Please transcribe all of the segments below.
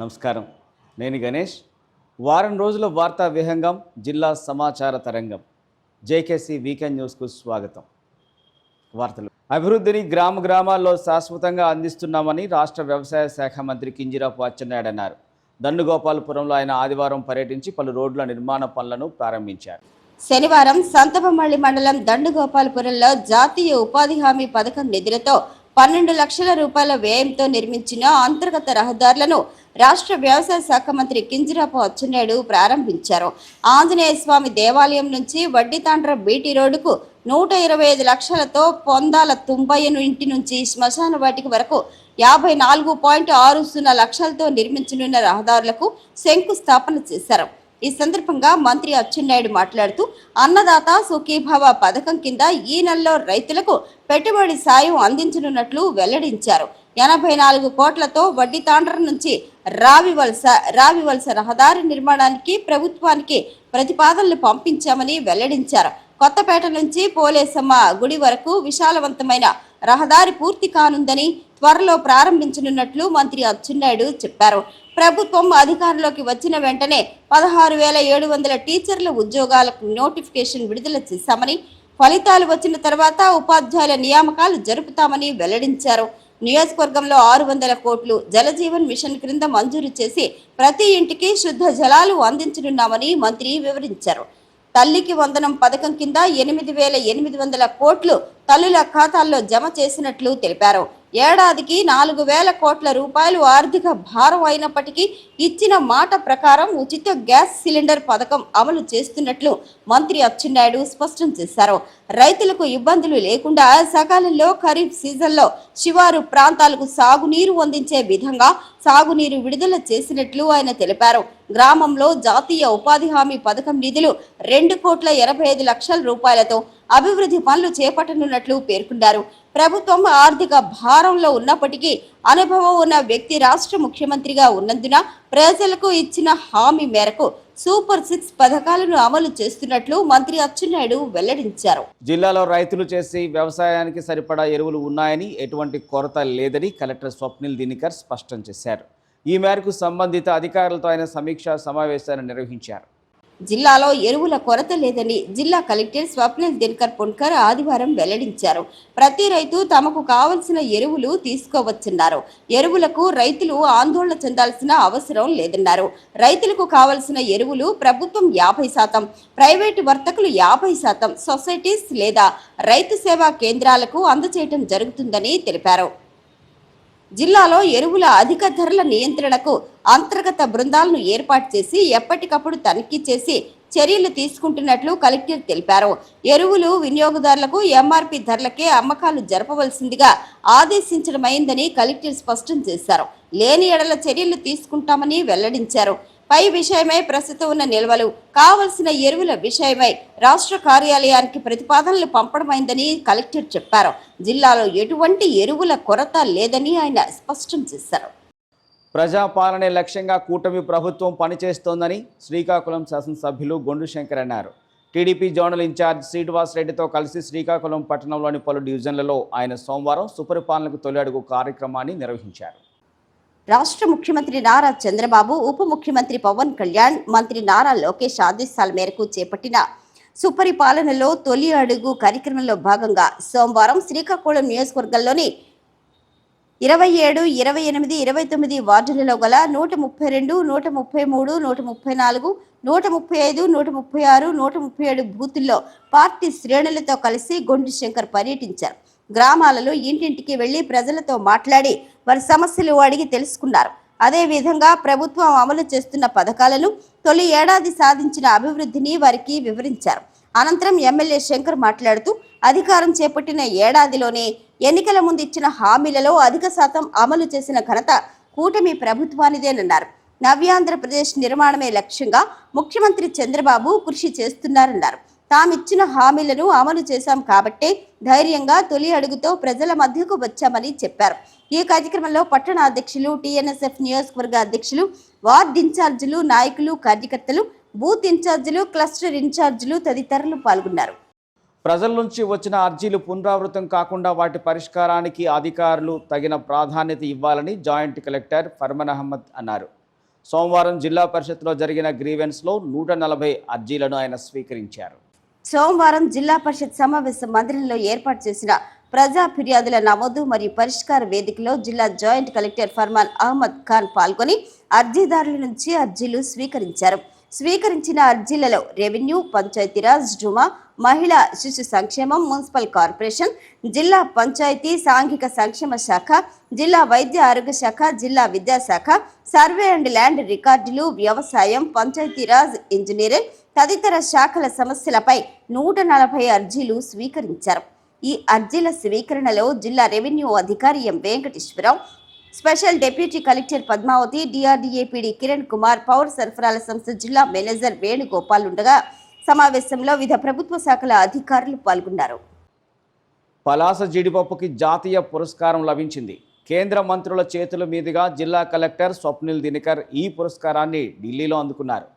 నమస్కారం. నేను గణేష్. వారం రోజుల వార్తా విహంగం జిల్లా సమాచార తరంగం. జేకేసీ వీకెండ్ న్యూస్కు స్వాగతం. వార్తలు. అభివృద్ధిని గ్రామ గ్రామాల్లో శాశ్వతంగా అందిస్తున్నామని రాష్ట్ర వ్యవసాయ శాఖ మంత్రి కింజిరాపు అచ్చెన్నాయుడు అన్నారు. దండుగోపాలపురంలో ఆయన ఆదివారం పర్యటించి పలు రోడ్ల నిర్మాణ పనులను ప్రారంభించారు. శనివారం సంతపమల్లి మండలం దండుగోపాలపురంలో జాతీయ ఉపాధి హామీ పథకం నిధులతో పన్నెండు లక్షల రూపాయల వ్యయంతో నిర్మించిన అంతర్గత రహదారులను రాష్ట్ర వ్యవసాయ శాఖ మంత్రి కింజరాపు అచ్చెన్నాయుడు ప్రారంభించారు. ఆంజనేయ స్వామి దేవాలయం నుంచి వడ్డీతాండ్ర బీటీ రోడ్డుకు నూట ఇరవై ఐదు లక్షలతో పొందాల తుంబయ్యను ఇంటి నుంచి శ్మశాన వాటికి వరకు యాభై నాలుగు పాయింట్ ఆరు సున్నా లక్షలతో నిర్మించనున్న రహదారులకు శంకుస్థాపన చేశారు. ఈ సందర్భంగా మంత్రి అచ్చెన్నాయుడు మాట్లాడుతూ అన్నదాత సుఖీభావ పథకం కింద ఈ నెలలో రైతులకు పెట్టుబడి సాయం అందించనున్నట్లు వెల్లడించారు. ఎనభై నాలుగు కోట్లతో వడ్డీ తాండ్ర నుంచి రావివలస రావివలస రహదారి నిర్మాణానికి ప్రభుత్వానికి ప్రతిపాదనలు పంపించామని వెల్లడించారు. కొత్తపేట నుంచి పోలేసమ్మ గుడి వరకు విశాలవంతమైన రహదారి పూర్తి కానుందని త్వరలో ప్రారంభించనున్నట్లు మంత్రి అచ్చెన్నాయుడు చెప్పారు. ప్రభుత్వం అధికారంలోకి వచ్చిన వెంటనే పదహారు వేల ఏడు వందల టీచర్ల ఉద్యోగాలకు నోటిఫికేషన్ విడుదల చేశామని ఫలితాలు వచ్చిన తర్వాత ఉపాధ్యాయుల నియామకాలు జరుపుతామని వెల్లడించారు. నియోజకవర్గంలో ఆరు వందల కోట్లు జలజీవన్ మిషన్ క్రింద మంజూరు చేసి ప్రతి ఇంటికి శుద్ధ జలాలు అందించనున్నామని మంత్రి వివరించారు. తల్లికి వందనం పథకం కింద ఎనిమిది వేల ఎనిమిది వందల కోట్లు తల్లుల ఖాతాల్లో జమ చేసినట్లు తెలిపారు. ఏడాదికి నాలుగు వేల కోట్ల రూపాయలు ఆర్థిక భారం అయినప్పటికీ ఇచ్చిన మాట ప్రకారం ఉచిత గ్యాస్ సిలిండర్ పథకం అమలు చేస్తున్నట్లు మంత్రి అచ్చెన్నాయుడు స్పష్టం చేశారు. రైతులకు ఇబ్బందులు లేకుండా సకాలంలో ఖరీఫ్ సీజన్లో శివారు ప్రాంతాలకు సాగునీరు అందించే విధంగా సాగునీరు విడుదల చేసినట్లు ఆయన తెలిపారు. గ్రామంలో జాతీయ ఉపాధి హామీ పథకం నిధులు రెండు కోట్ల ఎనభై ఐదు లక్షల రూపాయలతో అభివృద్ధి పనులు చేపట్టనున్నట్లు పేర్కొన్నారు. ప్రభుత్వం ఆర్థిక భారంలో ఉన్నప్పటికీ అనుభవం ఉన్న వ్యక్తి రాష్ట్ర ముఖ్యమంత్రిగా ఉన్నందున ప్రజలకు ఇచ్చిన హామీ మేరకు సూపర్ సిక్స్ పథకాలను అమలు చేస్తున్నట్లు మంత్రి అచ్చెన్నాయుడు వెల్లడించారు. జిల్లాలో రైతులు చేసి వ్యవసాయానికి సరిపడా ఎరువులు ఉన్నాయని ఎటువంటి కొరత లేదని కలెక్టర్ స్వప్నిల్ దినికర్ స్పష్టం చేశారు. ఈ మేరకు సంబంధిత అధికారులతో ఆయన సమీక్షా సమావేశాన్ని నిర్వహించారు. జిల్లాలో ఎరువుల కొరత లేదని జిల్లా కలెక్టర్ స్వప్నిల్ దినకర్ పుణ్కర్ ఆదివారం వెల్లడించారు. ప్రతి రైతు తమకు కావలసిన ఎరువులు తీసుకోవచ్చన్నారు. ఎరువులకు రైతులు ఆందోళన చెందాల్సిన అవసరం లేదన్నారు. రైతులకు కావలసిన ఎరువులు ప్రభుత్వం యాభై శాతం ప్రైవేటు వర్తకులు యాభై శాతం సొసైటీస్ లేదా రైతు సేవా కేంద్రాలకు అందజేయటం జరుగుతుందని తెలిపారు. జిల్లాలో ఎరువుల అధిక ధరల నియంత్రణకు అంతర్గత బృందాలను ఏర్పాటు చేసి ఎప్పటికప్పుడు తనిఖీ చేసి చర్యలు తీసుకుంటున్నట్లు కలెక్టర్ తెలిపారు. ఎరువులు వినియోగదారులకు ఎంఆర్పి ధరలకే అమ్మకాలు జరపవలసిందిగా ఆదేశించడమైందని కలెక్టర్ స్పష్టం చేశారు. లేని ఎడల చర్యలు తీసుకుంటామని వెల్లడించారు. పై విషయమై ప్రస్తుతం ఉన్న నిల్వలు. కావలసిన ఎరువుల విషయమై రాష్ట్ర కార్యాలయానికి ప్రతిపాదనలు పంపడమైందని కలెక్టర్ చెప్పారు. జిల్లాలో ఎటువంటి ఎరువుల కొరత లేదని ఆయన స్పష్టం చేశారు. ప్రజాపాలనే లక్ష్యంగా కూటమి ప్రభుత్వం పనిచేస్తోందని శ్రీకాకుళం శాసనసభ్యులు గొండు శంకర్ అన్నారు. టీడీపీ జోనల్ ఇన్ఛార్జ్ శ్రీనివాస్ రెడ్డితో కలిసి శ్రీకాకుళం పట్టణంలోని పలు డివిజన్లలో ఆయన సోమవారం సుపరిపాలనకు తొలి అడుగు కార్యక్రమాన్ని నిర్వహించారు. రాష్ట్ర ముఖ్యమంత్రి నారా చంద్రబాబు ఉప ముఖ్యమంత్రి పవన్ కళ్యాణ్ మంత్రి నారా లోకేష్ ఆదేశాల మేరకు చేపట్టిన సుపరిపాలనలో తొలి అడుగు కార్యక్రమంలో భాగంగా సోమవారం శ్రీకాకుళం నియోజకవర్గంలోని ఇరవై ఏడు ఇరవై ఎనిమిది ఇరవై తొమ్మిది వార్డులలో గల నూట ముప్పై రెండు నూట ముప్పై మూడు నూట ముప్పై నాలుగు నూట ముప్పై ఐదు నూట ముప్పై ఆరు నూట ముప్పై ఏడు బూతుల్లో పార్టీ శ్రేణులతో కలిసి గొండు శంకర్ పర్యటించారు. గ్రామాలలో ఇంటింటికి వెళ్ళి ప్రజలతో మాట్లాడి వారి సమస్యలు అడిగి తెలుసుకున్నారు. అదే విధంగా ప్రభుత్వం అమలు చేస్తున్న పథకాలను తొలి ఏడాది సాధించిన అభివృద్ధిని వారికి వివరించారు. అనంతరం ఎమ్మెల్యే శంకర్ మాట్లాడుతూ అధికారం చేపట్టిన ఏడాదిలోనే ఎన్నికల ముందు ఇచ్చిన హామీలలో అధిక శాతం అమలు చేసిన ఘనత కూటమి ప్రభుత్వానిదేనన్నారు. నవ్యాంధ్రప్రదేశ్ నిర్మాణమే లక్ష్యంగా ముఖ్యమంత్రి చంద్రబాబు కృషి చేస్తున్నారన్నారు. తామిచ్చిన హామీలను అమలు చేశాం కాబట్టే ధైర్యంగా తొలి అడుగుతో ప్రజల మధ్యకు వచ్చామని చెప్పారు. ఈ కార్యక్రమంలో పట్టణ అధ్యక్షులు టీఎన్ఎస్ఎఫ్ నియోజకవర్గ అధ్యక్షులు వార్డ్ ఇన్ఛార్జీలు నాయకులు కార్యకర్తలు బూత్ ఇన్ఛార్జీలు క్లస్టర్ ఇన్ఛార్జీలు తదితరులు పాల్గొన్నారు. ప్రజల నుంచి వచ్చిన అర్జీలు పునరావృతం కాకుండా వాటి పరిష్కారానికి అధికారులు తగిన ప్రాధాన్యత ఇవ్వాలని జాయింట్ కలెక్టర్ ఫర్మన్ అహ్మద్ అన్నారు. సోమవారం జిల్లా పరిషత్లో జరిగిన గ్రీవెన్స్లో నూట నలభై అర్జీలను ఆయన స్వీకరించారు. సోమవారం జిల్లా పరిషత్ సమావేశ మందిరంలో ఏర్పాటు చేసిన ప్రజా ఫిర్యాదుల నమోదు మరియు పరిష్కార వేదికలో జిల్లా జాయింట్ కలెక్టర్ ఫర్మాన్ అహ్మద్ ఖాన్ పాల్గొని అర్జీదారుల నుంచి అర్జీలు స్వీకరించారు. స్వీకరించిన అర్జీలలో రెవెన్యూ పంచాయతీరాజ్ జుమా మహిళా శిశు సంక్షేమం మున్సిపల్ కార్పొరేషన్ జిల్లా పంచాయతీ సాంఘిక సంక్షేమ శాఖ జిల్లా వైద్య ఆరోగ్య శాఖ జిల్లా విద్యాశాఖ సర్వే అండ్ ల్యాండ్ రికార్డులు వ్యవసాయం పంచాయతీరాజ్ ఇంజనీరింగ్ తదితర శాఖల సమస్యలపై నూట నలభై అర్జీలు స్వీకరించారు. ఈ అర్జీల స్వీకరణలో జిల్లా రెవెన్యూ అధికారి M Venkateswararao special deputy collector Padmavathi DRDA PD Kiran Kumar పౌర సరఫరాల సంస్థ జిల్లా మేనేజర్ వేణుగోపాల్ ఉండగా సమావేశంలో వివిధ ప్రభుత్వ శాఖల అధికారులు పాల్గొన్నారు. పలాస జీడిపప్పుకి జాతీయ పురస్కారం లభించింది. కేంద్ర మంత్రుల చేతుల మీదుగా జిల్లా కలెక్టర్ స్వప్నిల్ దినకర్ ఈ పురస్కారాన్ని ఢిల్లీలో అందుకున్నారు.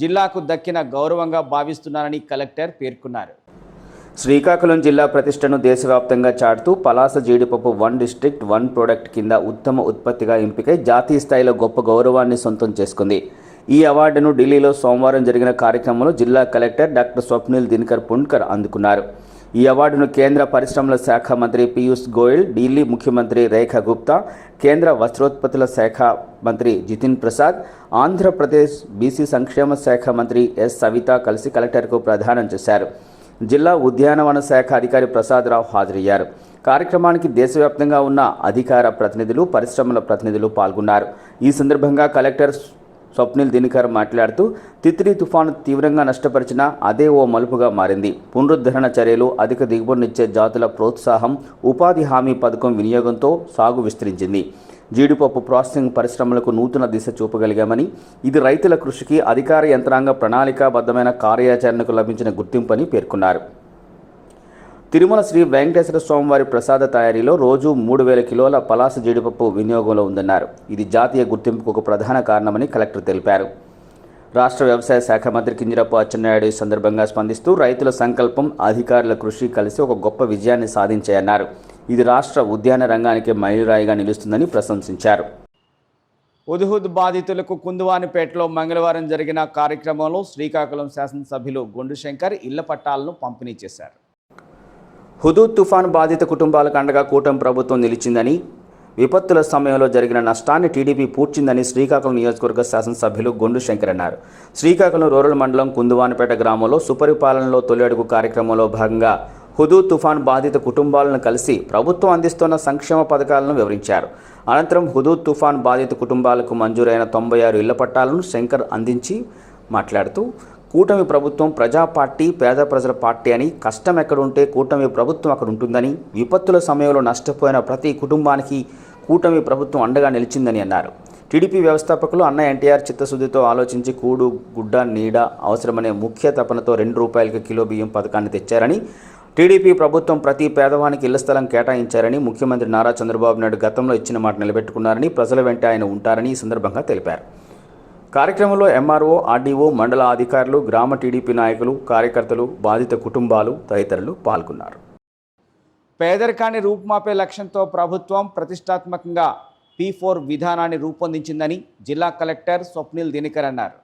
జిల్లాకు దక్కిన గౌరవంగా భావిస్తున్నారని కలెక్టర్ పేర్కొన్నారు. శ్రీకాకుళం జిల్లా ప్రతిష్టను దేశవ్యాప్తంగా చాటుతూ పలాస జీడిపప్పు వన్ డిస్ట్రిక్ట్ వన్ ప్రోడక్ట్ కింద ఉత్తమ ఉత్పత్తిగా ఎంపికై జాతీయ స్థాయిలో గొప్ప గౌరవాన్ని సొంతం చేసుకుంది. ఈ అవార్డును ఢిల్లీలో సోమవారం జరిగిన కార్యక్రమంలో జిల్లా కలెక్టర్ డాక్టర్ స్వప్నిల్ దినకర్ పుణ్కర్ అందుకున్నారు. ఈ అవార్డును కేంద్ర పరిశ్రమల శాఖ మంత్రి పీయూష్ గోయల్ ఢిల్లీ ముఖ్యమంత్రి రేఖా గుప్తా కేంద్ర వస్త్రోత్పత్తుల శాఖ మంత్రి జితిన్ ప్రసాద్ ఆంధ్రప్రదేశ్ బీసీ సంక్షేమ శాఖ మంత్రి ఎస్ సవిత కలిసి కలెక్టర్కు ప్రదానం చేశారు. జిల్లా ఉద్యానవన శాఖ అధికారి ప్రసాదరావు హాజరయ్యారు. కార్యక్రమానికి దేశవ్యాప్తంగా ఉన్న అధికార ప్రతినిధులు పరిశ్రమల ప్రతినిధులు పాల్గొన్నారు. ఈ సందర్భంగా కలెక్టర్ స్వప్నిల్ దినకర్ మాట్లాడుతూ తిత్లీ తుఫాను తీవ్రంగా నష్టపరిచిన అదే ఓ మలుపుగా మారింది. పునరుద్ధరణ చర్యలు అధిక దిగుబడినిచ్చే జాతుల ప్రోత్సాహం ఉపాధి హామీ పథకం వినియోగంతో సాగు విస్తరించింది. జీడిపప్పు ప్రాసెసింగ్ పరిశ్రమలకు నూతన దిశ చూపగలిగామని ఇది రైతుల కృషికి అధికార యంత్రాంగ ప్రణాళికాబద్ధమైన కార్యాచరణకు లభించిన గుర్తింపని పేర్కొన్నారు. తిరుమల శ్రీ వెంకటేశ్వర స్వామివారి ప్రసాద తయారీలో రోజు మూడు వేల కిలోల పలాస జీడిపప్పు వినియోగంలో ఉందన్నారు. ఇది జాతీయ గుర్తింపుకు ఒక ప్రధాన కారణమని కలెక్టర్ తెలిపారు. రాష్ట్ర వ్యవసాయ శాఖ మంత్రి కింజరపు అచ్చెన్నాయుడు ఈ సందర్భంగా స్పందిస్తూ రైతుల సంకల్పం అధికారుల కృషి కలిసి ఒక గొప్ప విజయాన్ని సాధించాయన్నారు. ఇది రాష్ట్ర ఉద్యాన రంగానికి మైలురాయిగా నిలుస్తుందని ప్రశంసించారు. ఉదుహుద్ బాధితులకు కుందువానిపేటలో మంగళవారం జరిగిన కార్యక్రమంలో శ్రీకాకుళం శాసనసభ్యులు గుండు శంకర్ ఇళ్ళ పట్టాలను పంపిణీ చేశారు. హుదూద్ తుఫాన్ బాధిత కుటుంబాలకు అండగా కూటమి ప్రభుత్వం నిలిచిందని విపత్తుల సమయంలో జరిగిన నష్టాన్ని టీడీపీ పూడ్చిందని శ్రీకాకుళం నియోజకవర్గ శాసనసభ్యులు గొండు శంకర్ అన్నారు. శ్రీకాకుళం రూరల్ మండలం కుందువానపేట గ్రామంలో సుపరిపాలనలో తొలి అడుగు కార్యక్రమంలో భాగంగా హుదూ తుఫాన్ బాధిత కుటుంబాలను కలిసి ప్రభుత్వం అందిస్తున్న సంక్షేమ పథకాలను వివరించారు. అనంతరం హుదూద్ తుఫాన్ బాధిత కుటుంబాలకు మంజూరైన తొంభై ఆరు ఇళ్ళ పట్టాలను శంకర్ అందించి మాట్లాడుతూ కూటమి ప్రభుత్వం ప్రజా పార్టీ పేద ప్రజల పార్టీ అని కష్టం ఎక్కడుంటే కూటమి ప్రభుత్వం అక్కడ ఉంటుందని విపత్తుల సమయంలో నష్టపోయిన ప్రతి కుటుంబానికి కూటమి ప్రభుత్వం అండగా నిలిచిందని అన్నారు. టీడీపీ వ్యవస్థాపకులు అన్న ఎన్టీఆర్ చిత్తశుద్ధితో ఆలోచించి కూడు గుడ్డ నీడ అవసరమనే ముఖ్య తపనతో రెండు రూపాయలకి కిలో బియ్యం పథకాన్ని తెచ్చారని టీడీపీ ప్రభుత్వం ప్రతి పేదవానికి ఇళ్ళ స్థలం కేటాయించారని ముఖ్యమంత్రి నారా చంద్రబాబు నాయుడు గతంలో ఇచ్చిన మాట నిలబెట్టుకున్నారని ప్రజల వెంట ఆయన ఉంటారని ఈ సందర్భంగా తెలిపారు. కార్యక్రమంలో ఎంఆర్ఓ ఆర్డీఓ మండల అధికారులు గ్రామ టీడీపీ నాయకులు కార్యకర్తలు బాధిత కుటుంబాలు తదితరులు పాల్గొన్నారు. పేదరికాన్ని రూపుమాపే లక్ష్యంతో ప్రభుత్వం ప్రతిష్టాత్మకంగా పీ ఫోర్ విధానాన్ని రూపొందించిందని జిల్లా కలెక్టర్ స్వప్నిల్ దినకర్ అన్నారు.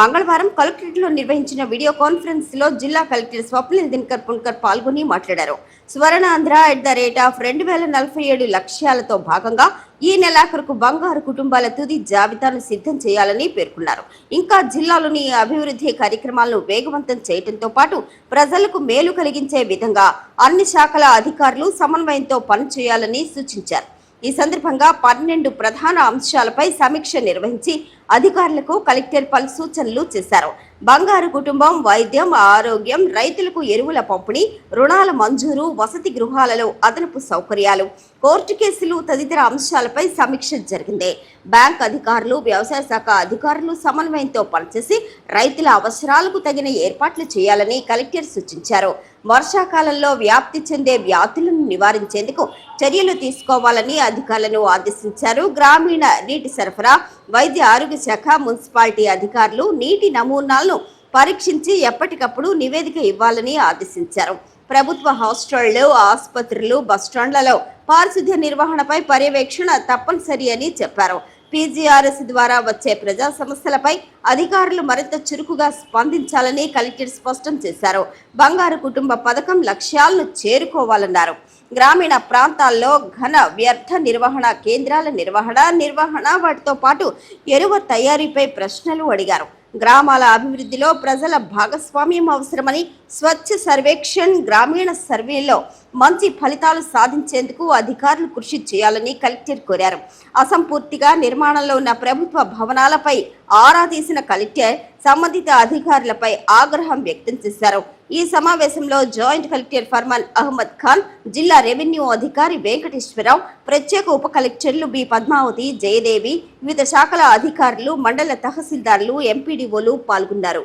మంగళవారం కలెక్టరేట్లో నిర్వహించిన వీడియో కాన్ఫరెన్స్లో జిల్లా కలెక్టర్ స్వప్నిల్ దినకర్ పుణ్కర్ పాల్గొని మాట్లాడారు. Swarnandhra at the rate of రెండు వేల నలభై ఏడు లక్ష్యాలతో భాగంగా ఈ నెలాఖరుకు బంగారు కుటుంబాల తుది జాబితాను సిద్ధం చేయాలని పేర్కొన్నారు. ఇంకా జిల్లాలోని అభివృద్ధి కార్యక్రమాలను వేగవంతం చేయడంతో పాటు ప్రజలకు మేలు కలిగించే విధంగా అన్ని శాఖల అధికారులు సమన్వయంతో పనిచేయాలని సూచించారు. ఈ సందర్భంగా పన్నెండు ప్రధాన అంశాలపై సమీక్ష నిర్వహించి అధికారులకు కలెక్టర్ పలు సూచనలు చేశారు. బంగారు కుటుంబం వైద్యం ఆరోగ్యం రైతులకు ఎరువుల పంపిణీ రుణాల మంజూరు వసతి గృహాలలో అదనపు సౌకర్యాలు. కోర్టు కేసులు తదితర అంశాలపై సమీక్ష జరిగింది. బ్యాంక్ అధికారులు వ్యవసాయ శాఖ అధికారులు సమన్వయంతో పనిచేసి రైతుల అవసరాలకు తగిన ఏర్పాట్లు చేయాలని కలెక్టర్ సూచించారు. వర్షాకాలంలో వ్యాప్తి చెందే వ్యాధులను నివారించేందుకు చర్యలు తీసుకోవాలని అధికారులను ఆదేశించారు. గ్రామీణ నీటి సరఫరా వైద్య ఆరోగ్య శాఖ మున్సిపాలిటీ అధికారులు నీటి నమూనాలను పరీక్షించి ఎప్పటికప్పుడు నివేదిక ఇవ్వాలని ఆదేశించారు. ప్రభుత్వ హాస్టళ్ళు ఆసుపత్రులు బస్టాండ్లలో పారిశుద్ధ్య నిర్వహణపై పర్యవేక్షణ తప్పనిసరి అని చెప్పారు. పీజీఆర్ఎస్ ద్వారా వచ్చే ప్రజా సమస్యలపై అధికారులు మరింత చురుకుగా స్పందించాలని కలెక్టర్ స్పష్టం చేశారు. బంగారు కుటుంబ పథకం లక్ష్యాలను చేరుకోవాలన్నారు. గ్రామీణ ప్రాంతాల్లో ఘన వ్యర్థ నిర్వహణ కేంద్రాల నిర్వహణ నిర్వహణ వాటితో పాటు ఎరువు తయారీపై ప్రశ్నలు అడిగారు. గ్రామాల అభివృద్ధిలో ప్రజల భాగస్వామ్యం అవసరమని స్వచ్ఛ సర్వేక్షణ్ గ్రామీణ సర్వేలో మంచి ఫలితాలు సాధించేందుకు అధికారులు కృషి చేయాలని కలెక్టర్ కోరారు. అసంపూర్తిగా నిర్మాణంలో ఉన్న ప్రభుత్వ భవనాలపై ఆరా తీసిన కలెక్టర్ సంబంధిత అధికారులపై ఆగ్రహం వ్యక్తం చేశారు. ఈ సమావేశంలో జాయింట్ కలెక్టర్ ఫర్మాన్ అహ్మద్ ఖాన్ జిల్లా రెవెన్యూ అధికారి వెంకటేశ్వరరావు ప్రత్యేక ఉప కలెక్టర్లు బి. పద్మావతి జయదేవి వివిధ శాఖల అధికారులు మండల తహసీల్దార్లు ఎంపీడీఓలు పాల్గొన్నారు.